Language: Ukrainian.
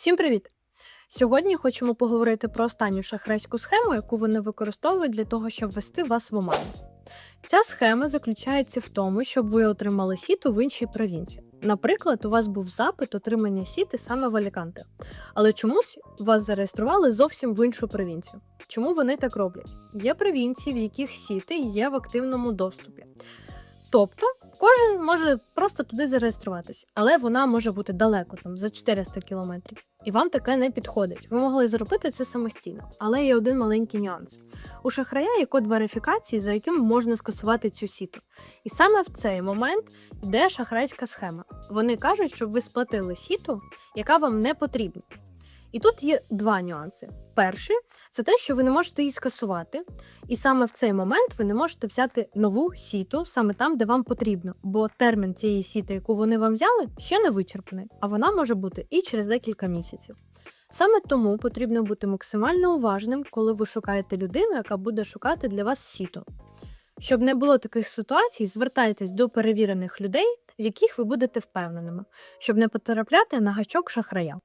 Всім привіт! Сьогодні хочемо поговорити про останню шахрайську схему, яку вони використовують для того, щоб ввести вас в оману. Ця схема заключається в тому, щоб ви отримали сіту в іншій провінції. Наприклад, у вас був запит отримання сіти саме в Аліканте, але чомусь вас зареєстрували зовсім в іншу провінцію. Чому вони так роблять? Є провінції, в яких сіти є в активному доступі. Тобто кожен може просто туди зареєструватись, але вона може бути далеко, там за 400 кілометрів. І вам таке не підходить. Ви могли зробити це самостійно, але є один маленький нюанс. У шахрая є код верифікації, за яким можна скасувати цю сіту. І саме в цей момент йде шахрайська схема. Вони кажуть, щоб ви сплатили сіту, яка вам не потрібна. І тут є два нюанси. Перший це те, що ви не можете її скасувати, і саме в цей момент ви не можете взяти нову сіту саме там, де вам потрібно, бо термін цієї сіти, яку вони вам взяли, ще не вичерпаний, а вона може бути і через декілька місяців. Саме тому потрібно бути максимально уважним, коли ви шукаєте людину, яка буде шукати для вас сіту. Щоб не було таких ситуацій, звертайтесь до перевірених людей, в яких ви будете впевненими, щоб не потрапляти на гачок шахрая.